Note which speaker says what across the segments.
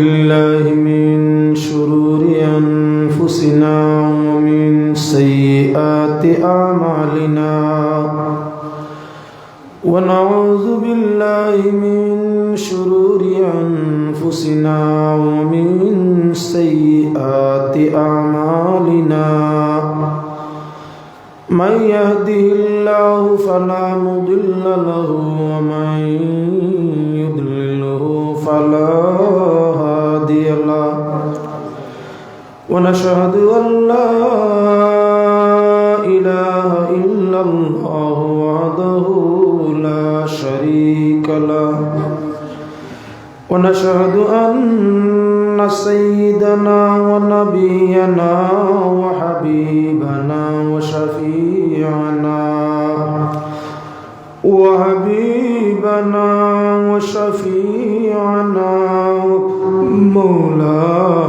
Speaker 1: بالله من شرور أنفسنا ومن سيئات أعمالنا. ونعوذ بالله من شرور أنفسنا ومن سيئات أعمالنا. من يهده الله فلا مضل له ومن ونشهد أن لا إله إلا الله وحده لا شريك له. ونشهد أن سيدنا ونبينا وحبيبنا وشفيعنا وحبيبنا وشفيعنا مولانا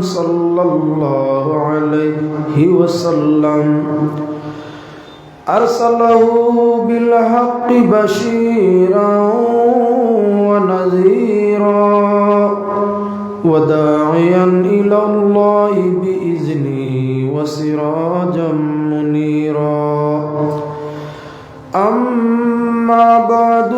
Speaker 1: صلى الله عليه وسلم أرسله بالحق بشيرا ونذيرا وداعيا إلى الله بإذنه وسراجا منيرا أما بعد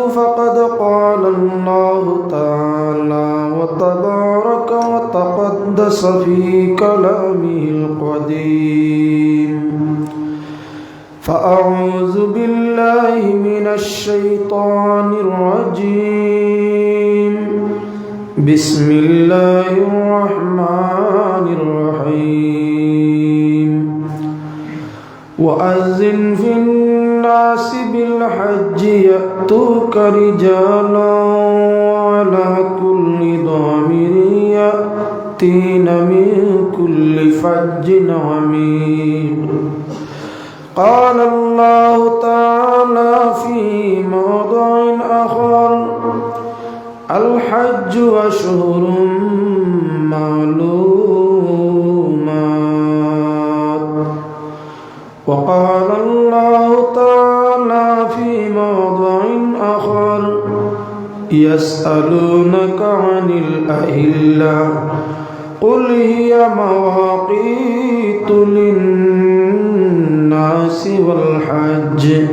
Speaker 1: وتقدس في كلامه القديم. فأعوذ بالله من الشيطان الرجيم. بسم الله الرحمن الرحيم. وأذن في الناس بالحج يأتوك رجالا وعلى كل ضامر يأتين من كل فج عميق قال الله تعالى في موضع آخر الحج أشهر معلومات وقال الله تعالى في موضع آخر يسألونك عن الأهلة قل هي مواقيت للناس والحج.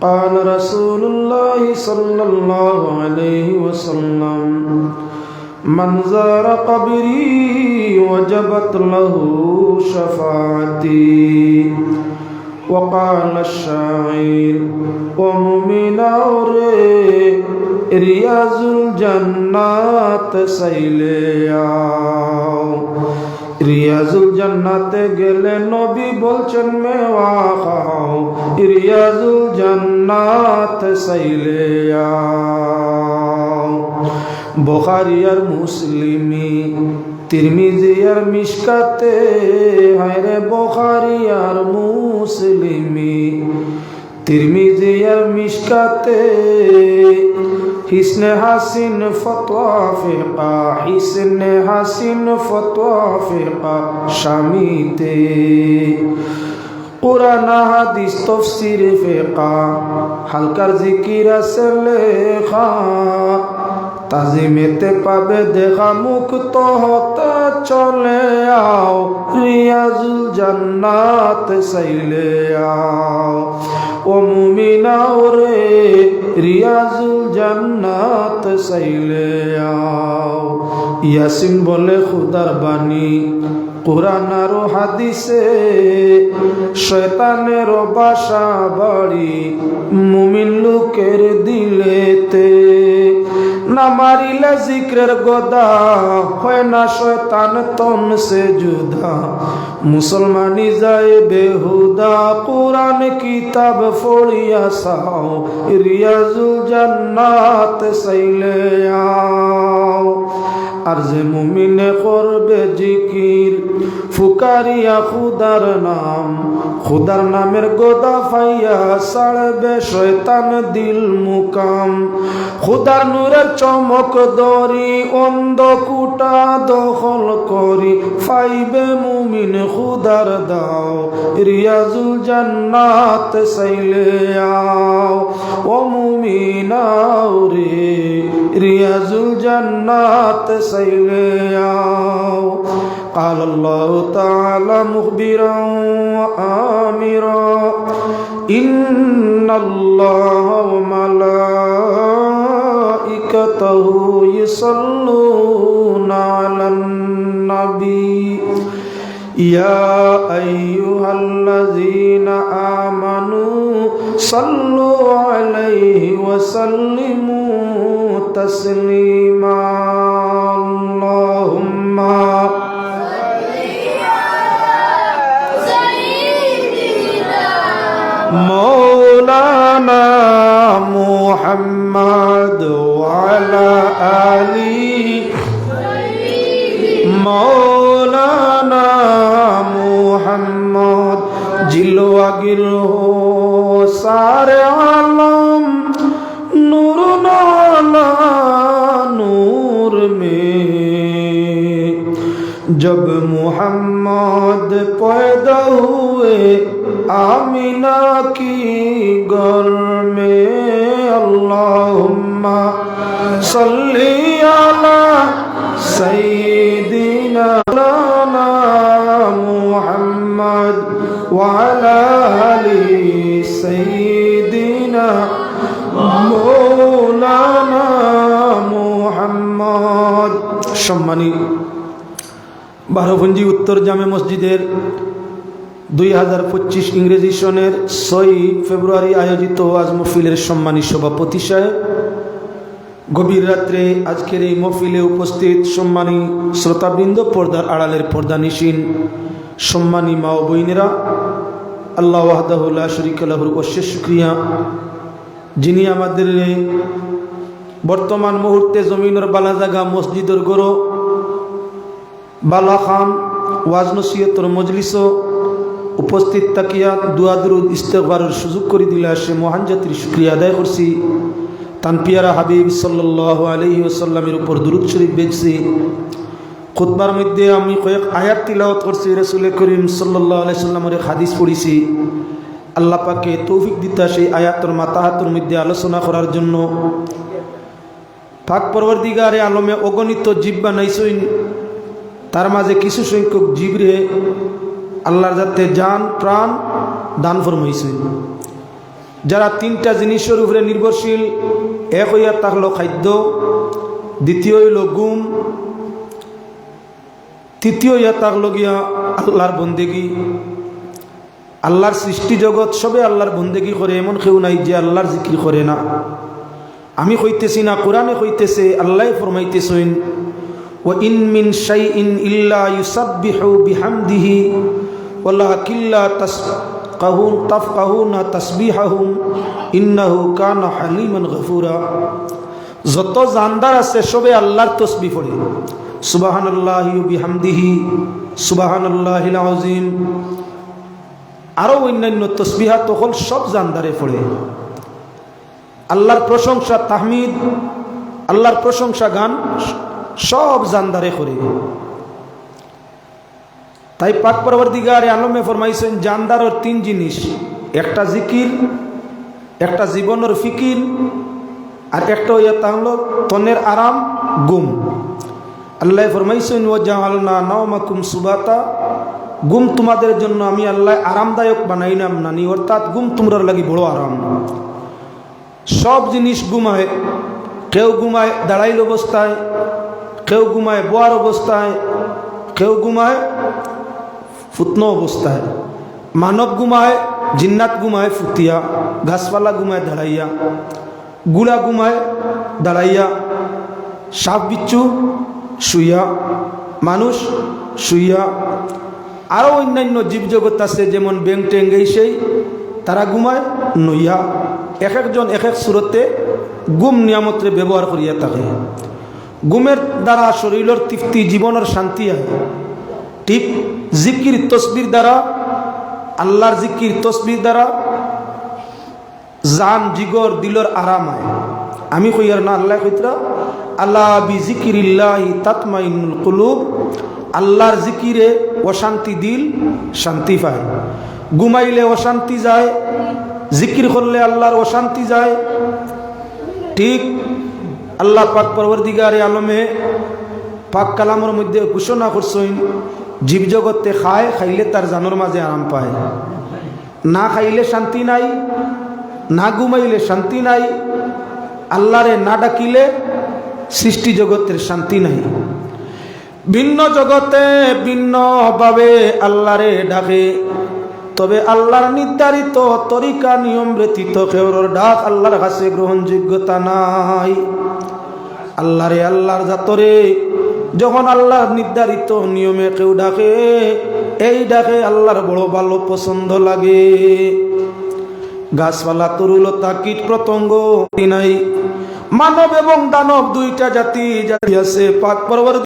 Speaker 1: قال رسول الله صلى الله عليه وسلم من زار قبري وجبت له شفاعتي. وقال الشاعر ومؤمن রিয়াজুল জান্নাত সাইলে আও। রিয়াজুল জান্নাতে গেলে নবী বলছেন, মেওয়া খাও। রিয়াজুল জান্নাত সাইলে আও। বুখারী আর মুসলিমি, তিরমিজি আর মিশকাতে, হায়রে বুখারী আর মুসলিমি, তিরমিজি আর মিশকাতে حسن حسن فتوا فقہ حسن حسن فتوا فقہ شامیتے قرآن، حدیث، تفسیر فقہ حل کر ذکر سلیخہ তাজিমেতে পাবে দেখা মুক্ত হতে চলে আও, রিয়াজুল জান্নাত সাইলে আও। ও মুমিনাও রে রিয়াজুল জান্নাত সাইলে আও। ইয়াসিন বলে, খুদার বাণী, কোরআন আর হাদিসে শয়তানের বাসা বাড়ি মুমিন লোকের দিলেতে। না মারিলা জিক্রের গদা হয় না শয়তান তন সে জুদা। মুসলমানি যায় বেহুদা কিতাব ফড়িয়া সাও রিয়াজুল জান্নাত সাইলে আর যে মুমিনে করবে জিকির, ফুকারিয়া খুদার নাম, খুদার নামের গোদা ফাইয়া সাড়বে শয়তান দিল মুকাম। খুদার নূরের চমক দরি অন্ধ কুটা দখল করি, ফাইবে মুমিন খুদার দাও রিয়াজুল জান্নাত সাইলে আও ও মুমিনাও রে রিয়াজুল জান্নাত সাইলে আও قال الله تعالى مخبرا وآمرا إن الله وملائكته يصلون على النبي يا أيها الذين آمنوا صلوا عليه وسلموا تسليما. اللهم مولانا محمد وعلى जब मोहम्मद पैदा हुए आमिना की घर में अल्लाहुम्मा सल्ली अला सय्यिदिना উত্তর জামে মসজিদের দুই হাজার পঁচিশ ইংরেজি সনের ছয় ফেব্রুয়ারি আয়োজিত আজ মফিলের সম্মানী সভাপতি সাহেব। গভীর রাত্রে আজকের এই মফিলে উপস্থিত সম্মানী শ্রোতাবৃন্দ, পর্দার আড়ালের পর্দা নিশীন সম্মানী মা ও বইনেরা আল্লাহ ওয়াহদাহুল্লাহ শরিক আল্লাহর অশেষ শুক্রিয়া যিনি আমাদের বর্তমান মুহূর্তে জমিনের বালা জাগা মসজিদের গরো, বালা খান ওয়াজ নসিয়তর মজলিস উপস্থিত তাকিয়া দুয়াদুরুদ ইস্তেকবারের সুযোগ করে দিলে সে মহান জাতির শুক্রিয়া আদায় করছি। তান পিয়ারা হাবিব সাল্লাহ আলহি ওসাল্লামের উপর দুরুদ শরীফ বেচছি খুতবার মধ্যে আমি কয়েক আয়াত তিলাওয়াত করছি রসুল করিম সাল্লাহ আলাই সাল্লামের হাদিস পড়েছি। আল্লাহ পাকে তৌফিক দিতা সেই আয়াতর মাতাহাতর মধ্যে আলোচনা করার জন্য। পাক পরবর্তীগারে আলমে অগণিত জীব বানাইছইন তার মাঝে কিছু সংখ্যক জীবরে আল্লাহর যাতে যান প্রাণ দান ফরমাইছইন যারা তিনটা জিনিসের উপরে নির্ভরশীল, এক হইয়া থাকল খাদ্য, দ্বিতীয় হইল গুম তৃতীয় ইয়া থাকল গিয়া আল্লাহর বন্দেগী। আল্লাহর সৃষ্টি জগৎ সবে আল্লাহর বন্দেগী করে, এমন কেউ নাই যে আল্লাহর জিকির করে না। আমি কইতেছি না, কোরআনে কইতেছে আল্লাহ ফরমাইতেছেন ইন ইল্লা ইউসাব্বিহু বিহামদিহি ওয়াল্লাহ কিল্লা তাস কাহুন তাফ কাহুনা তাসবিহাহুম ইন্নাহু কানা হালিমান গফুরা যত জানদার আছে সবে আল্লাহর তসবি পড়ে। সুবাহান আল্লাহ বিহামদিহি সুবাহান আল্লাহিল আজিম আরও অন্যান্য তসবিহা তখন সব জানদারে পড়ে। আল্লাহর প্রশংসা, তাহমিদ, আল্লাহর প্রশংসা গান সব জানদারে করে। তাই পাক পরবর্তীগারে আলমে ফরমাইছেন, জানদারর তিন জিনিস। একটা জিকির, একটা জীবনের ফিকির, আর একটা হইয়া তাহলে তনের আরাম গুম আল্লাহ ফরমাইছেন ও জাহালনা নওমাকুম সুবাতা। গুম তোমাদের জন্য আমি আল্লাহ আরামদায়ক বানাইলাম নানি, অর্থাৎ গুম তোমরার লাগি বড় আরাম। সব জিনিস ঘুমায়, কেউ ঘুমায়, দাঁড়াইল অবস্থায় কেউ ঘুমায় বোয়ার অবস্থায়, কেউ ঘুমায় ফুতন অবস্থায়। মানব ঘুমায়, জিন্নাত ঘুমায় ফুতিয়া ঘাসপালা ঘুমায় দাঁড়াইয়া, গুড়া ঘুমায় দাঁড়াইয়া, সাপ বিচ্ছু শুইয়া, মানুষ শুইয়া। আরও অন্যান্য জীবজগৎ আছে, যেমন ব্যাং ট্যাং এই সেই, তারা ঘুমায়, নইয়া। এক একজন এক এক সুরতে গুম নিয়ামতরে ব্যবহার করিয়া থাকে। গুমের দ্বারা শরীরের তৃপ্তি, জীবনের শান্তি আয় ঠিক জিকির, তসবির দ্বারা, আল্লাহর জিকির, তসবির দ্বারা জান, জিগর, দিলর আরাম হয়। আমি কইয়ার না, আল্লাহ কইতরা আল্লাহ বি জিকিরিল্লাহি তাতমাইনুল কুলুব। আল্লাহর জিকিরে অশান্তি দিল, শান্তি পায়। ঘুমাইলে অশান্তি যায়, জিকির করলে আল্লাহর অশান্তি যায়। ঠিক আল্লাহ পাক পরবর্তীগারে আলমে পাক কালামের মধ্যে ঘোষণা করছেন, জীবজগতে খায় খাইলে তার জানোর মাঝে আরাম পায়। না খাইলে শান্তি নাই, না ঘুমাইলে শান্তি নাই, আল্লাহরে না ডাকিলে সৃষ্টি জগতের শান্তি নাই। ভিন্ন জগতে ভিন্নভাবে আল্লাহরে ডাকে তবে আল্লাহর নির্ধারিত তরিকা, নিয়ম ব্যতীত কেউর ডাক আল্লাহর কাছে গ্রহণযোগ্যতা নাই। আল্লাহরে আল্লাহর জাতরে, যখন আল্লাহর নির্ধারিত নিয়মে কেউ ডাকে, এই ডাকে আল্লাহর বড় ভালো পছন্দ লাগে। গাছপালা, তরুলতা, কীট প্রতঙ্গ নাই। মানব এবং দানব দুইটা জাতি জাতি আছে। পাক পরবর্তী